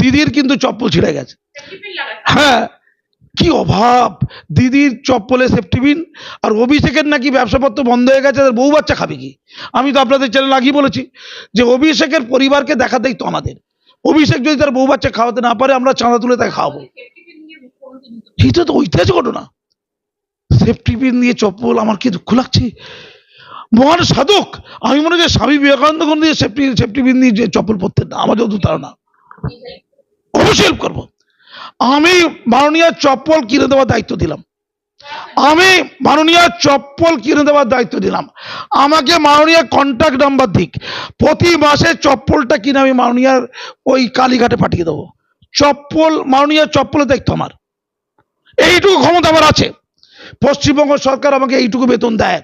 দিদির কিন্তু চপ্পল ছিঁড়ে গেছে। হ্যাঁ কি অভাব। দিদির চপ্পলে সেফটিবিন আর অভিষেকের নাকি ব্যবসাপত্র বন্ধ হয়ে গেছে বউ বাচ্চা খাবে কি? আমি তো আপনাদের চ্যানেল আগেই বলেছি যে অভিষেকের পরিবারকে দেখাতেই তো আমাদের। অভিষেক যদি তার বউ বাচ্চা খাওয়াতে না পারে, আমরা চাঁদা তুলে তাকে খাওয়াবো। এটা তো ঐতিহাসিক ঘটনা। সেফটি পিন দিয়ে চপ্পল, আমার কি দুঃখ লাগছে? মহান সাধক, আমি মনে করি স্বামী বিবেকানন্দ কোন দিয়ে সেফটি সেফটি পিন দিয়ে যে চপ্পল পরতেন না, আমাদের আমার যত ধারণা অবশ্যই হেল্প করব। আমি মাননীয় চপ্পল কিনে দেওয়ার দায়িত্ব দিলাম। আমি মাননীয় চপ্পল কিনে দেওয়ার দায়িত্ব দিলাম। আমাকে মাননীয় কন্ট্যাক্ট নাম্বার দিক। প্রতি মাসে চপ্পলটা কিনে আমি মাননীয়ার ওই কালীঘাটে পাঠিয়ে দেবো। চপ্পল, মাননীয় চপ্পলের দায়িত্ব আমার। এইটুকু ক্ষমতা আমার আছে। পশ্চিমবঙ্গ সরকার আমাকে এইটুকু বেতন দেয়।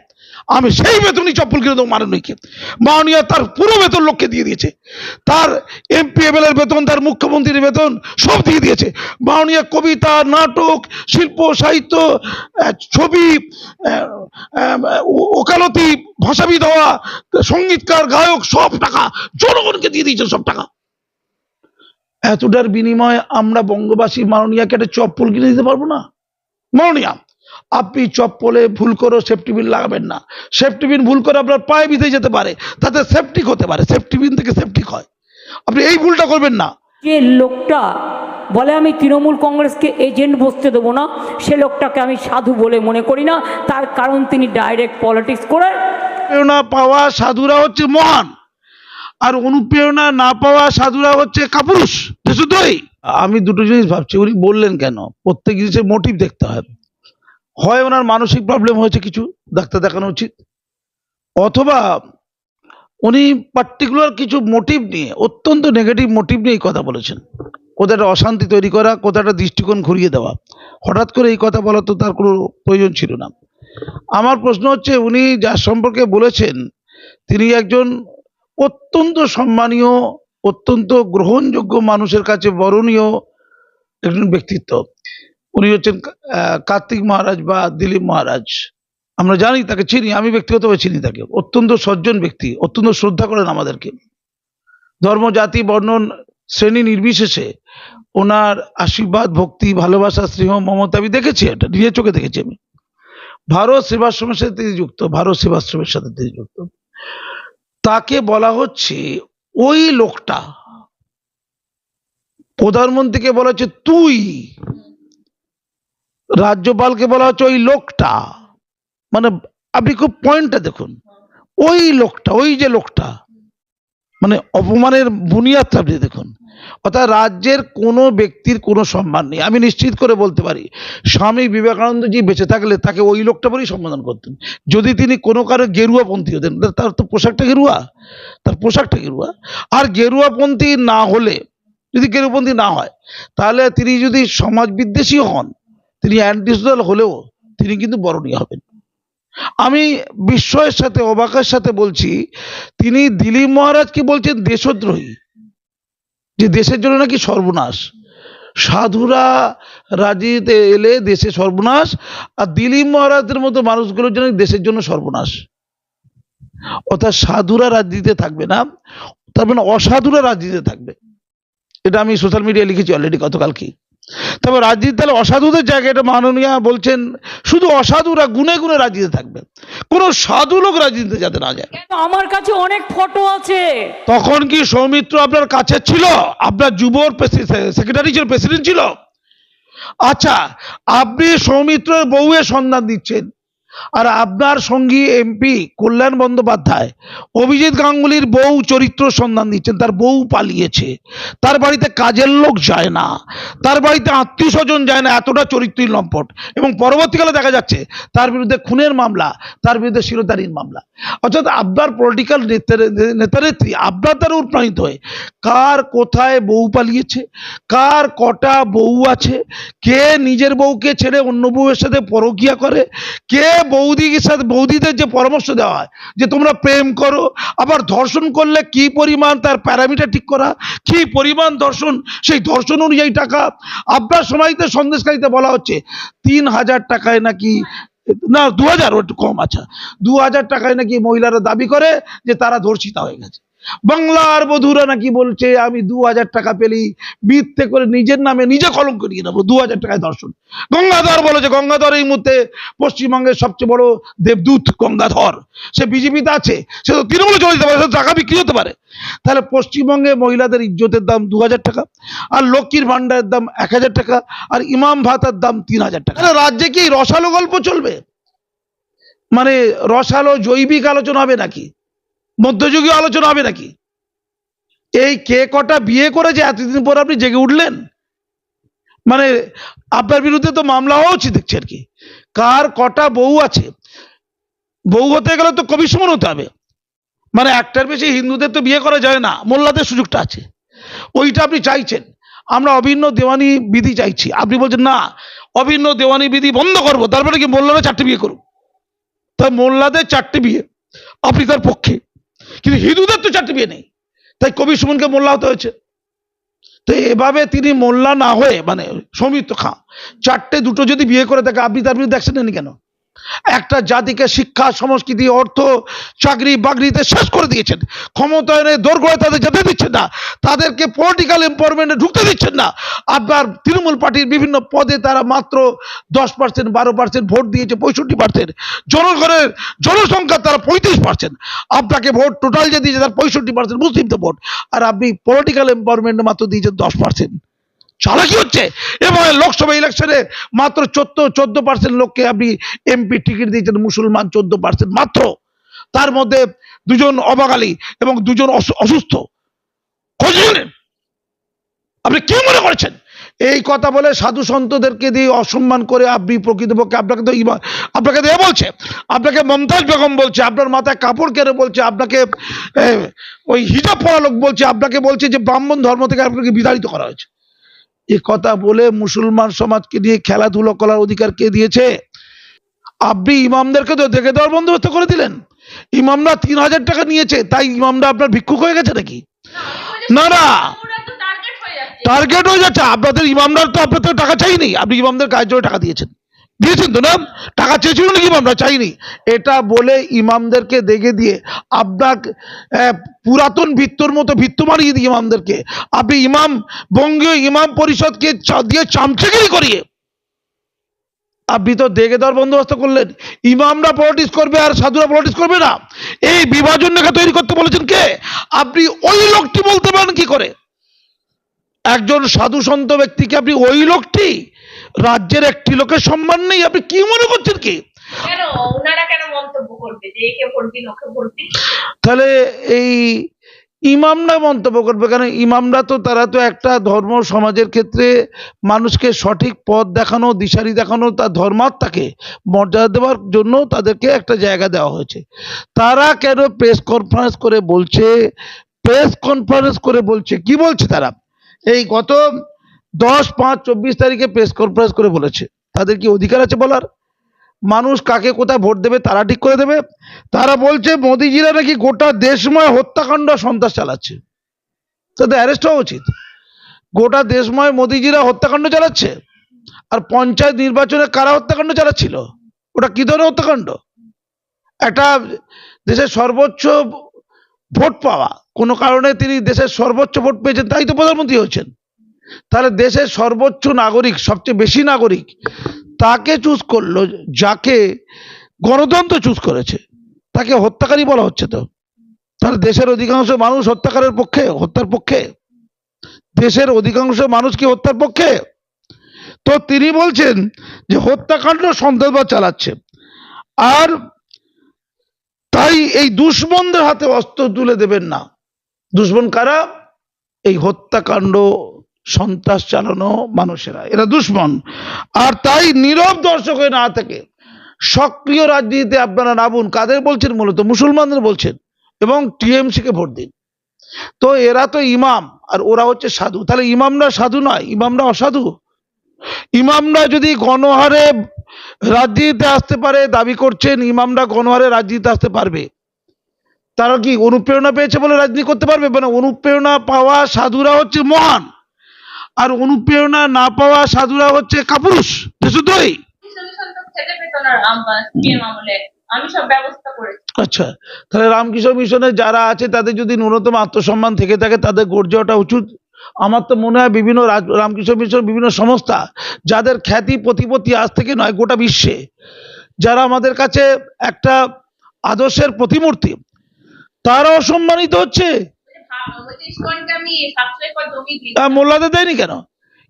আমি সেই বেতনই চপ্পল কিনে দেবো মাননীয়কে মাননীয় তার পুরো বেতন লোককে দিয়ে দিয়েছে। তার এমপি এর বেতন, তার মুখ্যমন্ত্রীর বেতন সব দিয়ে দিয়েছে। মাননীয় কবিতা, নাটক, শিল্প, সাহিত্য ছবি ওকালতি, ভাষাবিদ হওয়া, সঙ্গীতকার, গায়ক সব টাকা, জনগণকে দিয়ে দিয়েছে সব টাকা। এতটার বিনিময়ে আমরা বঙ্গবাসী মাননীয়াকে একটা চপ্পল কিনে দিতে পারব না? মাননীয়া আপনি চপ্পলে ভুল করে সেফটি বিন লাগাবেন না। সেফটি বিন ভুল করে আপনার পায়ে বিঁধে যেতে পারে তাতে সেফটিক হতে পারে সেফটি বিন থেকে সেফটিক হয়। আপনি এই ভুলটা করবেন না। যে লোকটা বলে আমি তৃণমূল কংগ্রেসকে এজেন্ট বসতে দেবো না সে লোকটাকে আমি সাধু বলে মনে করি না তার কারণ তিনি ডাইরেক্ট পলিটিক্স করে। প্রেরণা পাওয়া সাধুরা হচ্ছে মহান আর অনুপ্রেরণা না পাওয়া সাধুরা হচ্ছে কাপুরুষ। দেশদ্রোহী। আমি দুটো জিনিস ভাবছি উনি বললেন কেন? প্রত্যেক জিনিসের মোটিভ দেখতে হয়। হয় ওনার মানসিক প্রবলেম হয়েছে কিছু ডাক্তার দেখানো উচিত। অথবা উনি পার্টিকুলার কিছু মোটিভ নিয়ে, অত্যন্ত নেগেটিভ মোটিভ নিয়ে এই কথা বলেছেন। কোথাও অশান্তি তৈরি করা, কোথাও একটা দৃষ্টিকোণ ঘুরিয়ে দেওয়া। হঠাৎ করে এই কথা বলা তো তার কোনো প্রয়োজন ছিল না। আমার প্রশ্ন হচ্ছে, উনি যার সম্পর্কে বলেছেন, তিনি একজন অত্যন্ত সম্মানীয়, অত্যন্ত গ্রহণযোগ্য মানুষের কাছে বরণীয় একজন ব্যক্তিত্ব। উনি হচ্ছেন কার্তিক মহারাজ বা দিলীপ মহারাজ। আমরা জানি তাকে চিনি, আমি ব্যক্তিগতভাবে চিনি তাকে। অত্যন্ত সজ্জন ব্যক্তি, অত্যন্ত শ্রদ্ধা করেন আমাদেরকে। ধর্ম, জাতি, বর্ণন, শ্রেণি নির্বিশেষে ওনার আশীর্বাদ, ভক্তি, ভালোবাসা, স্নেহ, মমতা আমি দেখেছি এটা নিজের চোখে দেখেছি আমি। ভারত সেবাশ্রমের সাথে তিনি যুক্ত, ভারত সেবাশ্রমের সাথে তিনি যুক্ত। তাকে বলা হচ্ছে, ওই লোকটা, প্রধানমন্ত্রীকে বলা হচ্ছে তুই। রাজ্যপালকে বলা হচ্ছে ওই লোকটা। মানে আপনি খুব পয়েন্টটা দেখুন। ওই লোকটা, ওই যে লোকটা মানে অপমানের বুনিয়াদটা আপনি দেখুন। অর্থাৎ রাজ্যের কোনো ব্যক্তির কোনো সম্মান নেই। আমি নিশ্চিত করে বলতে পারি, স্বামী বিবেকানন্দজি বেঁচে থাকলে তাকে ওই লোকটা বলেই সম্বোধন করতেন। যদি তিনি কোনো কারও গেরুয়াপন্থী হতেন তার তো পোশাকটা গেরুয়া, তার পোশাকটা গেরুয়া। আর গেরুয়াপন্থী না হলে, যদি গেরুয়াপন্থী না হয়, তাহলে তিনি যদি সমাজ বিদ্বেষী হন তিনি অ্যান্টি সোশ্যাল হলেও তিনি কিন্তু বরণীয় হবেন। আমি বিস্ময়ের সাথে, অবাকের সাথে বলছি, তিনি দিলীপ মহারাজকে বলছেন? দেশদ্রোহী। যে দেশের জন্য নাকি সর্বনাশ। সাধুরা রাজনীতিতে এলে দেশে সর্বনাশ, আর দিলীপ মহারাজদের মতো মানুষগুলোর জন্য দেশের জন্য সর্বনাশ। অর্থাৎ সাধুরা রাজনীতিতে থাকবে না, তার মানে অসাধুরা রাজনীতিতে থাকবে। এটা আমি সোশ্যাল মিডিয়ায় লিখেছি অলরেডি গতকালকে তবে রাজনীতি তাহলে অসাধুদের জায়গায় এটা মাননীয়া বলছেন শুধু অসাধুরা গুনে গুনে রাজনীতি থাকবে। কোনো সাধু লোক রাজনীতিতে যাতে না যায়। আমার কাছে অনেক ফটো আছে। তখন কি সৌমিত্র আপনার কাছে ছিল? আপনার যুবর সেক্রেটারি ছিল প্রেসিডেন্ট ছিল? আচ্ছা আপনি সৌমিত্রের বউয়ের সন্ধান দিচ্ছেন। আর আপনার সঙ্গী এমপি কল্যাণ বন্দ্যোপাধ্যায়। অভিজিৎ গাঙ্গুলির বউ চরিত্র সন্ধান দিচ্ছেন, তার বউ পালিয়েছে। তার বাড়িতে কাজের লোক যায় না। তার বাড়িতে আত্মীয় স্বজন যায় না, এতটা চরিত্রহীন লম্পট। এবং পরবর্তীকালে দেখা যাচ্ছে, তার বিরুদ্ধে খুনের মামলা, তার বিরুদ্ধে শিরোধারীর মামলা। অর্থাৎ আপনার পলিটিক্যাল নেতানেত্রী আপনার দ্বারা অনুপ্রাণিত হয়ে। কার কোথায় বউ পালিয়েছে? কার কটা বউ আছে? কে নিজের বউকে ছেড়ে অন্য বউয়ের সাথে পরকিয়া করে? কে বৌদির সাথে বৌদিদের যে পরামর্শ দেওয়া হয়, যে তোমরা প্রেম করো, আবার ধর্ষণ করলে কি পরিমাণ তার প্যারামিটার ঠিক করা, কি পরিমাণ ধর্ষণ, সেই ধর্ষণ অনুযায়ী টাকা। আপনার সময়তে সন্দেশকারীতে বলা হচ্ছে, তিন হাজার টাকায় নাকি, না, দু হাজার কম আচ্ছা। দু হাজার টাকায় নাকি মহিলারা দাবি করে যে তারা ধর্ষিতা হয়ে গেছে। বাংলার বধুরা নাকি বলছে, আমি দু হাজার টাকা পেলি মিথ্যে করে নিজের নামে নিজে কলঙ্ক নিয়ে নেব, দু হাজার টাকায় দর্শন। গঙ্গাধর বলেছে, গঙ্গাধর এই মুহূর্তে পশ্চিমবঙ্গের সবচেয়ে বড় দেবদূত গঙ্গাধর। সে বিজেপিতে আছে, সে তো তৃণমূলে চলে যেতে পারে, সে টাকা বিক্রি হতে পারে। তাহলে পশ্চিমবঙ্গে মহিলাদের ইজ্জতের দাম দু হাজার টাকা, আর লক্ষ্মীর ভান্ডারের দাম এক হাজার টাকা, আর ইমাম ভাতার দাম তিন হাজার টাকা। রাজ্যে কি রসালো গল্প চলবে? মানে রসালো জৈবিক আলোচনা হবে নাকি? মধ্যযুগীয় আলোচনা হবে নাকি? এই কে কটা বিয়ে করেছে, এতদিন পর আপনি জেগে উঠলেন? মানে আপনার বিরুদ্ধে তো মামলা হওয়া উচিত দেখছি আর কি। কার কটা বউ আছে? বউ হতে গেলে তো কবি সমান হতে হবে। মানে একটার বেশি হিন্দুদের তো বিয়ে করা যায় না, মোল্লাদের সুযোগটা আছে। ওইটা আপনি চাইছেন। আমরা অভিন্ন দেওয়ানি বিধি চাইছি। আপনি বলছেন, না, অভিন্ন দেওয়ানি বিধি বন্ধ করব, তারপরে কি মোল্লারা চারটে বিয়ে করুন তাই মোল্লাদের চারটে বিয়ে আপনি তার পক্ষে। কিন্তু হিন্দুদের তো চারটে বিয়ে নেই। তাই কবি সুমনকে মোল্লা হতে হয়েছে। তো এভাবে তিনি মোল্লা না হয়ে মানে সৌমিত্র খাঁ, চারটে, দুটো যদি বিয়ে করে থাকে আপনি তার বিরুদ্ধে অ্যাকশন নেন কেন? একটা জাতিকে শিক্ষা, সংস্কৃতি, অর্থ, চাকরি, বাকরিতে শেষ করে দিয়েছেন। ক্ষমতায়নে দোরগোড়ায় তাদের যেতে দিচ্ছেন না। তাদেরকে পলিটিক্যাল এম্পাওয়ারমেন্টে ঢুকতে দিচ্ছেন না। আপনার তৃণমূল পার্টির বিভিন্ন পদে তারা মাত্র দশ পার্সেন্ট বারো পার্সেন্ট ভোট দিয়েছে, পঁয়ষট্টি পার্সেন্ট জনগণের জনসংখ্যা তারা পঁয়ত্রিশ পার্সেন্ট আপনাকে ভোট টোটাল যে দিয়েছে তার পঁয়ষট্টি পার্সেন্ট মুসলিমদের ভোট। আর আপনি পলিটিক্যাল এম্পাওয়ারমেন্টে মাত্র দিয়েছেন দশ পার্সেন্ট চালাকি হচ্ছে। এবং লোকসভা ইলেকশনে মাত্র চোদ্দ চোদ্দ পার্সেন্ট লোককে আপনি এমপি টিকিট দিয়েছেন, মুসলমান চোদ্দ পার্সেন্ট মাত্র। তার মধ্যে দুজন অবাগালী এবং দুজন অসু- অসুস্থ। খোঁজ আপনি কি মনে করছেন? এই কথা বলে সাধু সন্তদেরকে দিয়ে অসম্মান করে আপনি প্রকৃতপক্ষে আপনাকে তো আপনাকে দিয়ে বলছে, আপনাকে মমতাজ বেগম বলছে, আপনার মাথায় কাপড় কেড়ে বলছে, আপনাকে ওই হিজাব পরা লোক বলছে, আপনাকে বলছে যে ব্রাহ্মণ ধর্ম থেকে আপনাকে বিতাড়িত করা হয়েছে। এ কথা বলে মুসলমান সমাজকে নিয়ে খেলাধুলো করার অধিকার কে দিয়েছে? আপনি ইমামদেরকে তো দেখে দেওয়ার বন্দোবস্ত করে দিলেন। ইমামরা তিন হাজার টাকা নিয়েছে তাই ইমামরা আপনার ভিক্ষুক হয়ে গেছে নাকি? না না। টার্গেট হয়ে যাচ্ছে। আপনাদের ইমামরা তো আপনাদের টাকা চাইনি। আপনি ইমামদের কাজ জন্য টাকা দিয়েছেন। দিয়েছেন তো না? টাকা চেয়েছিল নাকি ইমামরা চাইনি। এটা বলে ইমামদেরকে দেখে দিয়ে আপনার পুরাতন ভিত্তর মতো ভিত্ত মারিয়ে দিয়ে ইমামদেরকে। আপনি ইমাম বঙ্গীয় ইমাম পরিষদকে দিয়ে চামচাগিরি করিয়ে আপনি তো দেখে দেওয়ার বন্দোবস্ত করলেন। ইমামরা পলিটিক্স করবে আর সাধুরা পলিটিক্স করবে না। এই বিভাজন রেখা তৈরি করতে বলেছেন কে? আপনি ওই লোকটি বলতে পারেন কি করে? একজন সাধু সন্ত ব্যক্তিকে আপনি ওই লোকটি রাজ্যের একটি লোকের সম্মান নেই আপনি কি মনে করছেন কি? তাহলে এই ইমামরা মন্তব্য করবে কারণ ইমামরা তো তারা তো একটা ধর্ম সমাজের ক্ষেত্রে মানুষকে সঠিক পথ দেখানো দিশারি দেখানো তার ধর্মাত্মাকে মর্যাদা দেওয়ার জন্য তাদেরকে একটা জায়গা দেওয়া হয়েছে। তারা কেন প্রেস কনফারেন্স করে বলছে প্রেস কনফারেন্স করে বলছে কি বলছে তারা? এই গত দশ, পাঁচ, চব্বিশ তারিখে প্রেস কনফারেন্স করে বলেছে। তাদের কি অধিকার আছে বলার? মানুষ কাকে কোথায় ভোট দেবে তারা ঠিক করে দেবে? তারা বলছে, মোদিজিরা নাকি গোটা দেশময় হত্যাকাণ্ড সন্ত্রাস চালাচ্ছে। তাদের অ্যারেস্ট হওয়া উচিত। গোটা দেশময় মোদিজিরা হত্যাকাণ্ড চালাচ্ছে? আর পঞ্চায়েত নির্বাচনে কারা হত্যাকাণ্ড চালাচ্ছিল? ওটা কি ধরনের হত্যাকাণ্ড? একটা দেশের সর্বোচ্চ ভোট পাওয়া। কোনো কারণে তিনি দেশের সর্বোচ্চ ভোট পেয়েছেন, তাই তো প্রধানমন্ত্রী হয়েছেন। তাহলে দেশের সর্বোচ্চ নাগরিক, সবচেয়ে বেশি নাগরিক, তাকে চুজ করল, যাকে গণতন্ত্র চুজ করেছে। তাকে হত্যাকারী বলা হচ্ছে তো। তাহলে দেশের অধিকাংশ মানুষ হত্যাকারের পক্ষে, হত্যার পক্ষে? দেশের অধিকাংশ মানুষ কি হত্যার পক্ষে? তো তিনি বলছেন যে হত্যাকাণ্ড সন্ত্রাসবাদ চালাচ্ছে। আর তাই এই দুশ্মনদের হাতে অস্ত্র তুলে দেবেন না। দুশ্মন কারা? এই হত্যাকাণ্ড সন্ত্রাস চালানো মানুষেরা, এরা দুশ্মন। আর তাই নীরব দর্শক হয়ে না থেকে সক্রিয় রাজনীতিতে আপনারা নামুন। কাদের বলছেন? মূলত মুসলমানদের বলছেন এবং টিএমসি কে ভোট দিন। তো এরা তো ইমাম, আর ওরা হচ্ছে সাধু। তাহলে ইমামরা সাধু নয়, ইমামরা অসাধু। ইমামরা যদি গণহারে রাজনীতিতে আসতে পারে, দাবি করছেন, ইমামরা গণহারে রাজনীতিতে আসতে পারবে। তারা কি অনুপ্রেরণা পেয়েছে বলে রাজনীতি করতে পারবে? মানে অনুপ্রেরণা পাওয়া সাধুরা হচ্ছে মহান। আর অনুপ্রেরণা না পাওয়া সাধুরা হচ্ছে কাপুরুষ। করেছি আচ্ছা তাহলে রামকৃষ্ণ যারা আছে, তাদের যদি ন্যূনতম আত্মসম্মান থেকে থাকে, তাদের উচিত। আমার তো মনে হয় বিভিন্ন রামকৃষ্ণ মিশন বিভিন্ন সংস্থা, যাদের খ্যাতি, প্রতিপত্তি আজ থেকে নয়, গোটা বিশ্বে। যারা আমাদের কাছে একটা আদর্শের প্রতিমূর্তি, তারা অসম্মানিত হচ্ছে। মোল্লাদের দেয়নি কেন?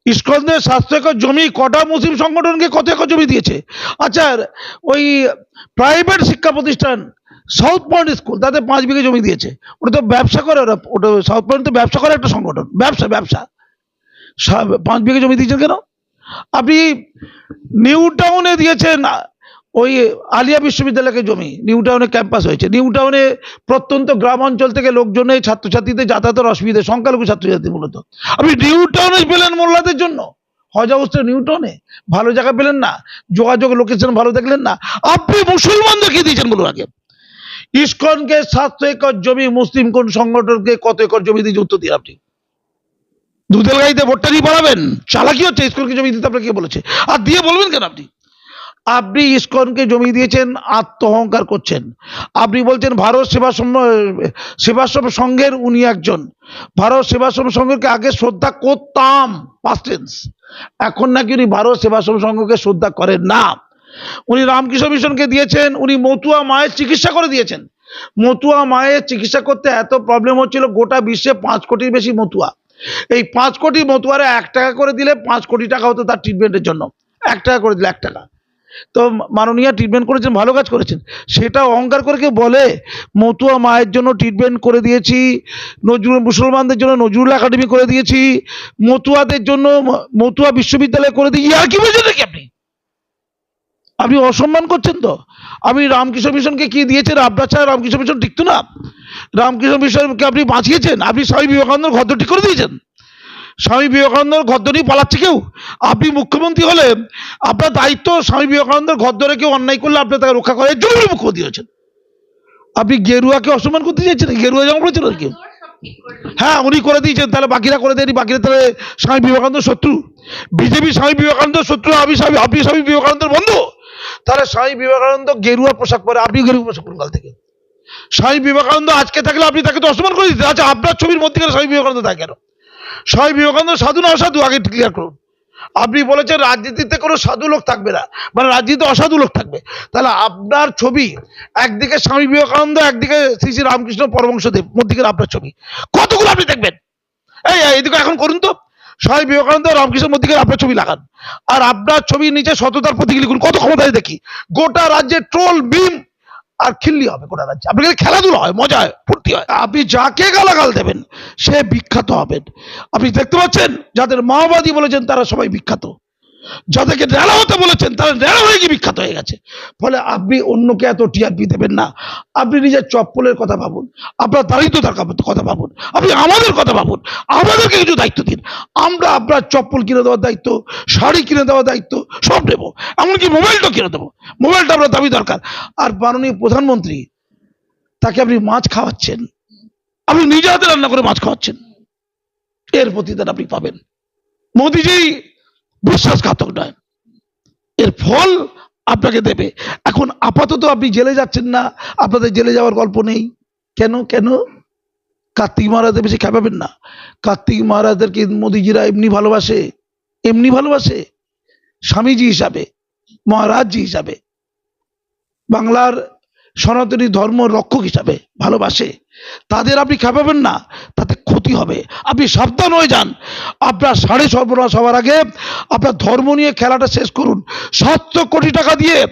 ইস্কনদের স্বাস্থ্য একর জমি, কটা মুসলিম সংগঠনকে কত একর জমি দিয়েছে? আচ্ছা ওই প্রাইভেট শিক্ষা প্রতিষ্ঠান সাউথ পয়েন্ট স্কুল তাতে পাঁচ বিঘে জমি দিয়েছে। ওটা তো ব্যবসা করে ওরা, ওটা সাউথ পয়েন্ট তো ব্যবসা করে একটা সংগঠন, ব্যবসা ব্যবসা। পাঁচ বিঘে জমি দিয়েছেন কেন? আপনি নিউ টাউনে দিয়েছেন ওই আলিয়া বিশ্ববিদ্যালয়কে জমি নিউ টাউনে ক্যাম্পাস হয়েছে। নিউ টাউনে প্রত্যন্ত গ্রাম অঞ্চল থেকে লোকজনে ছাত্রছাত্রীদের যাতায়াতের অসুবিধা, সংখ্যালঘু ছাত্রছাত্রী মূলত। আপনি নিউ টাউনে পেলেন মোল্লাদের জন্য। হজ অবস্থা নিউ টাউনে ভালো জায়গা পেলেন না। যোগাযোগ লোকেশন ভালো দেখলেন না। আপনি মুসলমানদেরকে দিয়েছেন বলুন আগে। ইস্কনকে সাতশো একর জমি, মুসলিম কোন সংগঠনকে কত একর জমি দিয়ে উত্তর দিন আপনি। দুধের গাড়িতে ভোটটা দিয়ে বাড়াবেন? চালাকি হচ্ছে, ইস্কনকে জমি দিতে আপনাকে বলেছে? আর দিয়ে বলবেন কেন আপনি? আপনি ইস্কনকে জমি দিয়েছেন আত্ম অহংকার করছেন। আপনি বলছেন ভারত সেবাশ্রম সেবাশ্রম সংঘের উনি একজন। ভারত সেবাশ্রম সংঘকে আগে শ্রদ্ধা করতাম পাস্টেন্স এখন নাকি উনি ভারত সেবাশ্রম সংঘকে শ্রদ্ধা করেন না। উনি রামকৃষ্ণ মিশনকে দিয়েছেন, উনি মতুয়া মায়ের চিকিৎসা করে দিয়েছেন। মতুয়া মায়ের চিকিৎসা করতে এত প্রবলেম হচ্ছিল, গোটা বিশ্বে পাঁচ কোটির বেশি মতুয়া। এই পাঁচ কোটি মতুয়ারা এক টাকা করে দিলে পাঁচ কোটি টাকা হতো তার ট্রিটমেন্টের জন্য। এক টাকা করে দিলে এক টাকা। তো মাননীয় ট্রিটমেন্ট করেছেন, ভালো কাজ করেছেন। সেটা অহংকার করে কেউ বলে, মতুয়া মায়ের জন্য ট্রিটমেন্ট করে দিয়েছি, নজরুল, মুসলমানদের জন্য নজরুল একাডেমি করে দিয়েছি, মতুয়াদের জন্য মতুয়া বিশ্ববিদ্যালয় করে দিয়েছি। আর কি বলছেন নাকি আপনি? আপনি অসম্মান করছেন তো? আমি রামকৃষ্ণ মিশনকে কি দিয়েছেন? আপনার ছাড়া রামকৃষ্ণ মিশন টিকতো না। রামকৃষ্ণ মিশনকে আপনি বাঁচিয়েছেন? আপনি স্বামী বিবেকানন্দ ঘদ্দ ঠিক করে দিয়েছেন? স্বামী বিবেকানন্দের নিয়ে পালাচ্ছে কেউ? আপনি মুখ্যমন্ত্রী হলে আপনার দায়িত্ব স্বামী বিবেকানন্দের ঘদ্দরে কেউ অন্যায় করলে আপনি তাকে রক্ষা করার আপনি মুখ্যমন্ত্রী হয়েছেন আপনি গেরুয়াকে অসম্মান করতে চাইছেন? গেরুয়া যেমন করেছেন আর কি? তোর সব ঠিক করে দিই হ্যাঁ উনি করে দিয়েছেন। তাহলে বাকিরা করে দেয়নি। বাকিরা তাহলে স্বামী বিবেকানন্দ শত্রু। বিজেপি স্বামী বিবেকানন্দ শত্রু, আমি স্বামী আপনি স্বামী বিবেকানন্দের বন্ধু। তাহলে স্বামী বিবেকানন্দ গেরুয়া পোশাক পরে, আপনি গেরুয়া পোশাক পরেন কাল থেকে। স্বামী বিবেকানন্দ আজকে থাকলে আপনি তাকে তো অসম্মান করে দিতে আচ্ছা আপনার ছবির মধ্যে স্বামী বিবেকানন্দ থাকে স্বামী বিবেকানন্দ সাধু না অসাধু? আগে ক্লিয়ার করুন। আপনি বলেছেন রাজনীতিতে কোনো সাধু লোক থাকবে না। মানে রাজনীতিতে অসাধু লোক থাকবে। তাহলে আপনার ছবি, একদিকে স্বামী বিবেকানন্দ, একদিকে শ্রী শ্রী রামকৃষ্ণ পরমংশদেব মধ্যিখানে আপনার ছবি। কতগুলো আপনি দেখবেন? এই এদিকে এখন করুন তো। স্বামী বিবেকানন্দ, রামকৃষ্ণ মধ্যিখানে আপনার ছবি লাগান। আর আপনার ছবির নিচে সততার প্রতীক লিখুন। কত ক্ষমতায় দেখি। গোটা রাজ্যে ট্রোল বিম আর খিল্লি হবে গোটা রাজ্যে। আপনি খালি খেলাধুলা হয়? মজা হয়? ফুর্তি হয়? আপনি যাকে গালাগাল দেবেন সে বিখ্যাত হবেন। আপনি দেখতে পাচ্ছেন, যাদের মাওবাদী বলেছেন তারা সবাই বিখ্যাত। যাদেরকে ন্যাড়া হতে বলেছেন, তারা ন্যাড়া হয়ে গিয়ে বিখ্যাত হয়ে গেছে। ফলে আপনি অন্যকে এত টিআরপি দেবেন না। আপনি নিজের চপ্পলের কথা ভাবুন, আপনার দারিদ্রতার কথা- ভাবুন, আপনি আমাদের কথা ভাবুন, আমাদেরকে কিছু দায়িত্ব দিন। আমরা আপনার চপ্পল কিনে দেওয়ার দায়িত্ব, শাড়ি কিনে দেওয়ার দায়িত্ব, সব নেব। এমনকি মোবাইলটা কিনে দেবো। মোবাইলটা আপনার দাবি দরকার। আর মাননীয় প্রধানমন্ত্রী, তাকে আপনি মাছ খাওয়াচ্ছেন। আপনি নিজে হাতে রান্না করে মাছ খাওয়াচ্ছেন। এর প্রতিদান আপনি পাবেন। মোদিজি বিশ্বাসঘাতক নয়। এর ফল আপনাকে দেবে। এখন আপাতত আপনি জেলে যাচ্ছেন না। আপনাদের জেলে যাওয়ার গল্প নেই। কেন? কেন? কার্তিক মহারাজদের বেশি খেপাবেন না। কার্তিক মহারাজদেরকে মোদিজিরা এমনি ভালোবাসে। এমনি ভালোবাসে। স্বামীজি হিসাবে, মহারাজজি হিসাবে। বাংলার সনাতনী ধর্ম রক্ষক হিসাবে ভালোবাসে। তাদের আপনি খেপাবেন না, তাতে ক্ষতি হবে। আপনি সাবধান হয়ে যান। আপনার সাড়ে সর্বনাশ হওয়ার আগে আপনার ধর্ম নিয়ে খেলাটা শেষ করুন। সাতশো কোটি টাকা দিয়ে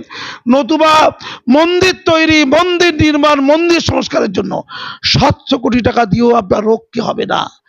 নতুবা মন্দির তৈরি, মন্দির নির্মাণ, মন্দির সংস্কারের জন্য সাতশো কোটি টাকা দিয়েও আপনার রক্ষে হবে না।